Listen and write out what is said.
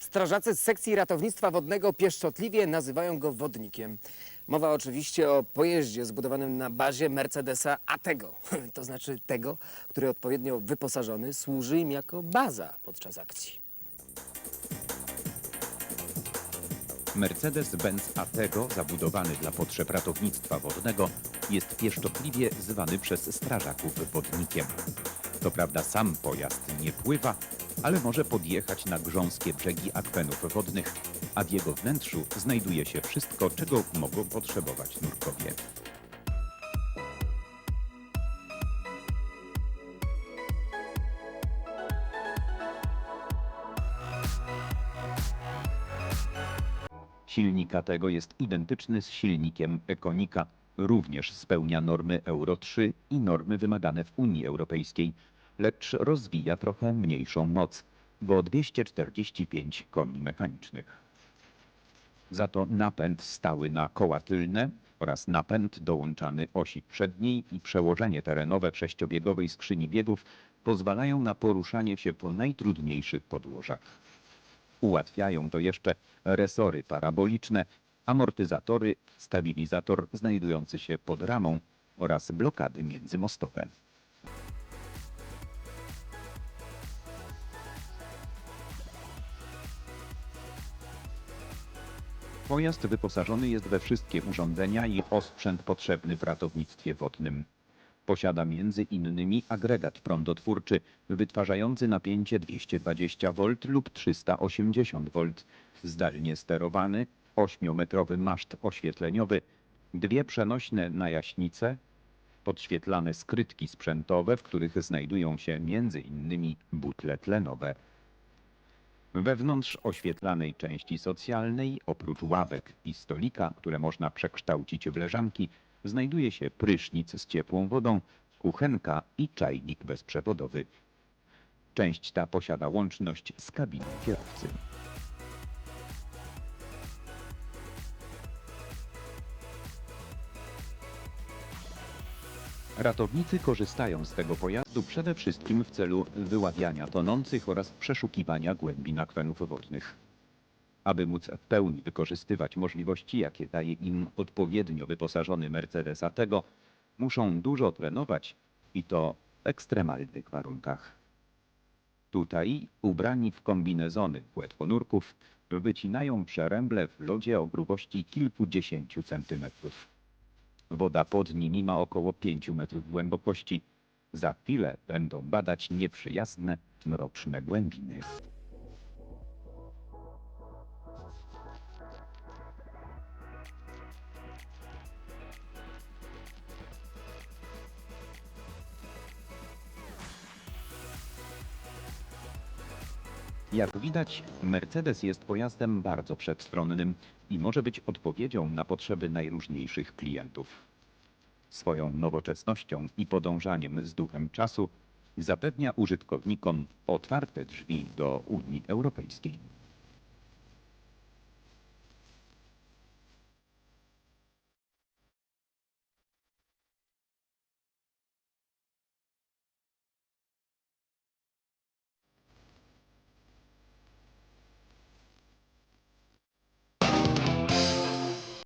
Strażacy z sekcji ratownictwa wodnego pieszczotliwie nazywają go wodnikiem. Mowa oczywiście o pojeździe zbudowanym na bazie Mercedesa Atego, to znaczy tego, który odpowiednio wyposażony służy im jako baza podczas akcji. Mercedes-Benz Atego, zabudowany dla potrzeb ratownictwa wodnego, jest pieszczotliwie zwany przez strażaków wodnikiem. To prawda sam pojazd nie pływa, ale może podjechać na grząskie brzegi akwenów wodnych, a w jego wnętrzu znajduje się wszystko, czego mogą potrzebować nurkowie. Silnik Atego jest identyczny z silnikiem Econika. Również spełnia normy Euro 3 i normy wymagane w Unii Europejskiej, lecz rozwija trochę mniejszą moc, bo 245 koni mechanicznych. Za to napęd stały na koła tylne oraz napęd dołączany osi przedniej i przełożenie terenowe sześciobiegowej skrzyni biegów pozwalają na poruszanie się po najtrudniejszych podłożach. Ułatwiają to jeszcze resory paraboliczne, amortyzatory, stabilizator znajdujący się pod ramą oraz blokady międzymostowe. Pojazd wyposażony jest we wszystkie urządzenia i osprzęt potrzebny w ratownictwie wodnym. Posiada między innymi agregat prądotwórczy wytwarzający napięcie 220 V lub 380 V, zdalnie sterowany, 8-metrowy maszt oświetleniowy, dwie przenośne najaśnice, podświetlane skrytki sprzętowe, w których znajdują się między innymi butle tlenowe. Wewnątrz oświetlanej części socjalnej, oprócz ławek i stolika, które można przekształcić w leżanki, znajduje się prysznic z ciepłą wodą, kuchenka i czajnik bezprzewodowy. Część ta posiada łączność z kabiną kierowcy. Ratownicy korzystają z tego pojazdu przede wszystkim w celu wyławiania tonących oraz przeszukiwania głębin akwenów wodnych. Aby móc w pełni wykorzystywać możliwości, jakie daje im odpowiednio wyposażony Mercedes Atego, muszą dużo trenować i to w ekstremalnych warunkach. Tutaj, ubrani w kombinezony płetwonurków, wycinają przeręble w lodzie o grubości kilkudziesięciu centymetrów. Woda pod nimi ma około 5 metrów głębokości. Za chwilę będą badać nieprzyjazne, mroczne głębiny. Jak widać, Mercedes jest pojazdem bardzo wszechstronnym i może być odpowiedzią na potrzeby najróżniejszych klientów. Swoją nowoczesnością i podążaniem z duchem czasu zapewnia użytkownikom otwarte drzwi do Unii Europejskiej.